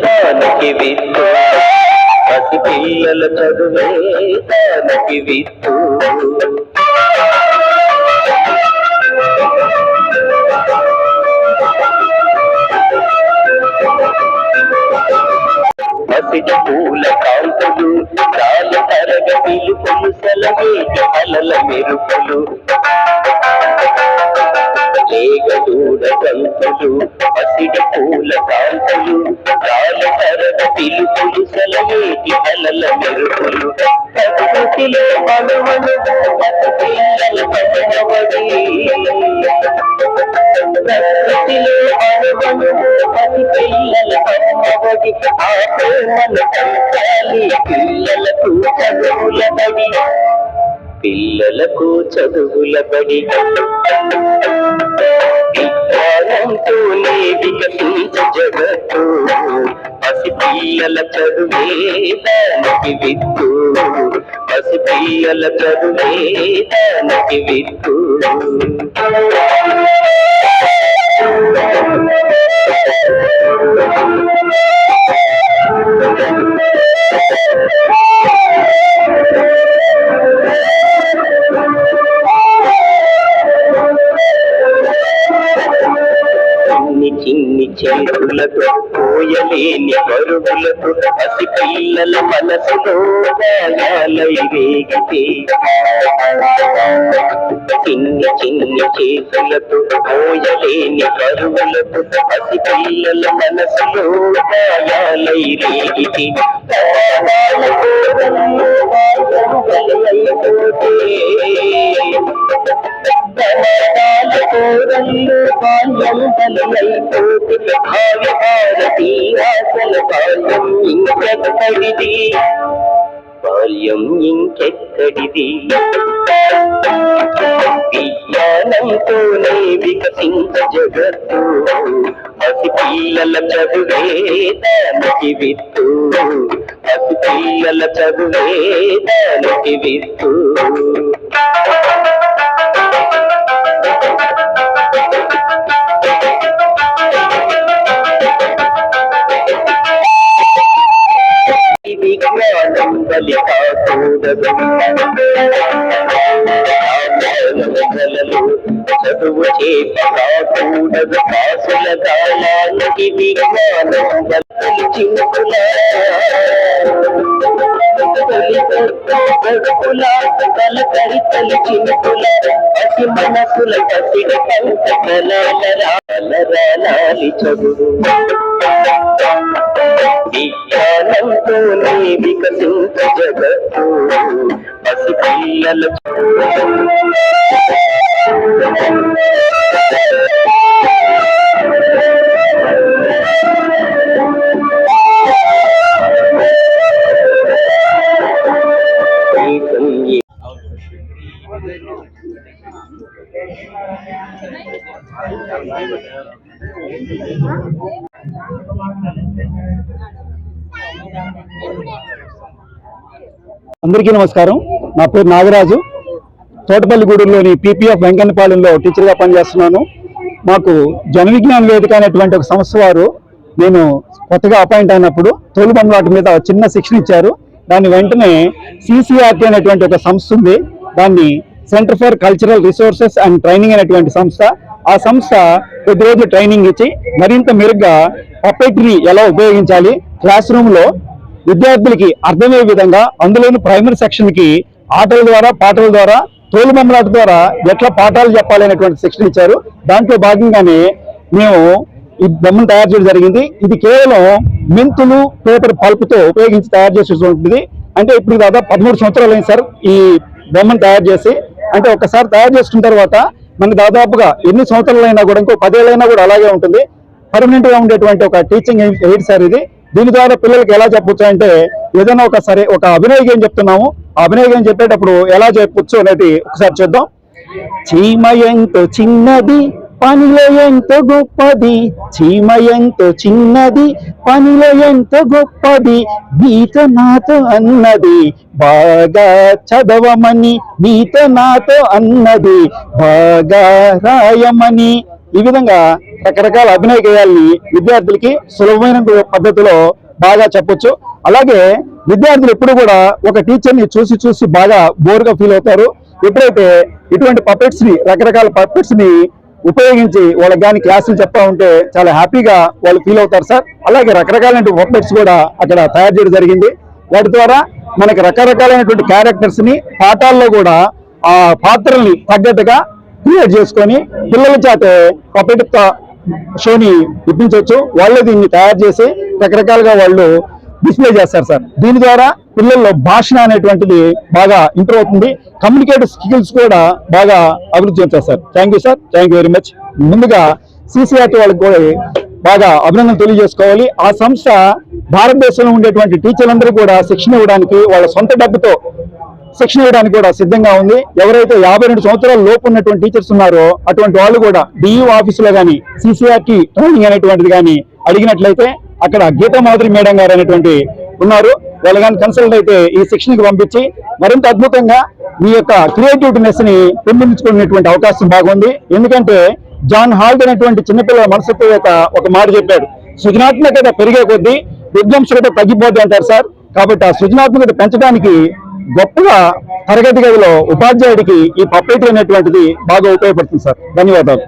దానికి విత్తు పసి పిల్లల చదువే దానికి విత్తు పసిడి పూల కాంతలు చాల తరగతిలు పిలుపులు సెలవేటి కలల మెరుపులు. మేఘదూడ గంతులు పసిడ పూల కాంతలు చాల తరగతిలు పిలుపులు సెలవేటి కలల మెరుపులు. ప్రకృతిలో మనుమను పిల్లల పదవడి ప్రకృతిలో అనుభవము పసి పిల్లల పద్మవడి ఆ ప్రేమను పంచాలి పిల్లలకు చదువుల బడి పిల్లలకు చదువుల బడి విజ్ఞానంతోనే జగత్తు. పసి పిల్లల చదువే దానికి విత్తు పసి పిల్లల తనకి దానికి Thank you. పోయలేని పరుగులతో పసి పిల్లల మనసులో గాయాలై రేగితే. చిన్ని చిన్ని చేతులతో పోయలేని పరుగులతో పసి పిల్లల మనసులో గాయాలై రేగితే. ప్రమాదాల కోరల్లో బాల్యం బలైపోతే భావి భారతి ఆశల బాల్యం ఇంకెక్కడిది? బాల్యం ఇంకెక్కడిది విజ్ఞానంతోనే వికసించ జగత్తు పసి పిల్లల చదువే దానికి విత్తు. పసి పిల్లల చదువే దానికి విత్తు. చదువు చేత కాకూడదు కాసుల కాలానికి విజ్ఞానం బలి చింకుల కలకరి తలి చింకుల మనసుల పసిడి పంట కలాల రాలి చదువు విజ్ఞానంతోనే వికసించ జగత్తు పసి పిల్లల అందరికీ నమస్కారం. నా పేరు నాగరాజు. తోటపల్లిగూడూరులోని పీపీఎఫ్ వెంకన్నపాలెంలో టీచర్గా పనిచేస్తున్నాను. మాకు జన విజ్ఞాన వేదిక అనేటువంటి ఒక సంస్థ వారు నేను కొత్తగా అపాయింట్ అయినప్పుడు తోలు బండ్లాట మీద చిన్న శిక్షణ ఇచ్చారు. దాన్ని వెంటనే సిసిఆర్టీ అనేటువంటి ఒక సంస్థ ఉంది. దాన్ని centre for cultural resources and training అనేటువంటి సంస్థ. ఆ సంస్థ కొద్ది రోజులు ట్రైనింగ్ ఇచ్చి మరింత మెరుగ్గా పపెట్రీ ఎలా ఉపయోగించాలి క్లాస్ రూమ్లో విద్యార్థులకి అర్థమయ్యే విధంగా అందులోని ప్రైమరీ సెక్షన్కి ఆటల ద్వారా పాటల ద్వారా తోలు బొమ్మలాట ద్వారా ఎట్లా పాఠాలు చెప్పాలి అనేటువంటి శిక్షణ ఇచ్చారు. దాంట్లో భాగంగానే మేము ఈ బొమ్మను తయారు చేయడం జరిగింది. ఇది కేవలం మెంతులు పేపర్ పల్పుతో ఉపయోగించి తయారు చేసేటువంటిది అంటే ఇప్పుడు దాదాపు పదమూడు సంవత్సరాలు అయింది సార్ ఈ బొమ్మను తయారు చేసి. అంటే ఒకసారి తయారు చేసుకున్న తర్వాత మనకి దాదాపుగా ఎన్ని సంవత్సరాలైనా కూడా ఇంకో పదేళ్ళైనా కూడా అలాగే ఉంటుంది. పర్మనెంట్గా ఉండేటువంటి ఒక టీచింగ్ ఎయిడ్ సార్ ఇది. దీని ద్వారా పిల్లలకి ఎలా చెప్పొచ్చు అంటే ఏదైనా ఒక సరే ఒక అభినయ గేమ్ చెప్తున్నాము. అభినయం చెప్పేటప్పుడు ఎలా చెప్పొచ్చు అనేది ఒకసారి చూద్దాం. చీమ ఎంతో చిన్నది పనిలో ఎంతో గొప్పది చీమ ఎంతో చిన్నది పనిలో ఎంతో గొప్పది నీతో నాతో అన్నది బాగా చదవమని నీతో నాతో అన్నది బాగా రాయమని. ఈ విధంగా రకరకాల అభినయ గేయాల్ని విద్యార్థులకి సులభమైన పద్ధతిలో బాగా చెప్పొచ్చు. అలాగే విద్యార్థులు ఎప్పుడు కూడా ఒక టీచర్ని చూసి చూసి బాగా బోర్గా ఫీల్ అవుతారు. ఎప్పుడైతే ఇటువంటి పపెట్స్ని రకరకాల పపెట్స్ని ఉపయోగించి వాళ్ళకి కానీ క్లాసులు చెప్తా ఉంటే చాలా హ్యాపీగా వాళ్ళు ఫీల్ అవుతారు సార్. అలాగే రకరకాలైన పపెట్స్ కూడా అక్కడ తయారు చేయడం జరిగింది. వాటి ద్వారా మనకి రకరకాలైనటువంటి క్యారెక్టర్స్ని పాఠాల్లో కూడా ఆ పాత్రల్ని తగ్గట్టుగా క్రియేట్ చేసుకొని పిల్లల చేత పప్పెట్ షోని ఇప్పించవచ్చు. వాళ్ళే దీన్ని తయారు చేసి రకరకాలుగా వాళ్ళు డిస్ప్లే చేస్తారు సార్. దీని ద్వారా పిల్లల్లో భాషణ అనేటువంటిది బాగా ఇంప్రూవ్ అవుతుంది. కమ్యూనికేటివ్ స్కిల్స్ కూడా బాగా అభివృద్ధి చెందుతారు sir. Thank you sir thank you very much ముందుగా సిసిఆర్టీ వాళ్ళకి కూడా బాగా అభినందన తెలియజేసుకోవాలి. ఆ సంస్థ భారతదేశంలో ఉండేటువంటి టీచర్లందరూ కూడా శిక్షణ ఇవ్వడానికి వాళ్ళ సొంత డబ్బుతో శిక్షణ ఇవ్వడానికి కూడా సిద్ధంగా ఉంది. ఎవరైతే యాభై రెండు సంవత్సరాల లోపు ఉన్నటువంటి టీచర్స్ ఉన్నారో అటువంటి వాళ్ళు కూడా డిఈ ఆఫీసులో కానీ సిసిఆర్టీ ట్రైనింగ్ అనేటువంటిది కానీ అడిగినట్లయితే అక్కడ గీతామాధురి మేడం గారు అనేటువంటి ఉన్నారు. వాళ్ళు కానీ కన్సల్ట్ అయితే ఈ శిక్షణకి పంపించి మరింత అద్భుతంగా మీ యొక్క క్రియేటివిటీనెస్ని పెంపొందించుకునేటువంటి అవకాశం బాగుంది. ఎందుకంటే జాన్ హాల్ట్ అనేటువంటి చిన్నపిల్లల మనస్తత్వవేత్త ఒక మాట చెప్పాడు. సృజనాత్మకత పెరిగే కొద్దీ విధ్వంసకత తగ్గిపోద్ది అంటారు సార్. కాబట్టి ఆ సృజనాత్మకత పెంచడానికి గొప్పగా తరగతి గదిలో ఉపాధ్యాయుడికి ఈ పప్పేటి అనేటువంటిది బాగా ఉపయోగపడుతుంది సార్. ధన్యవాదాలు.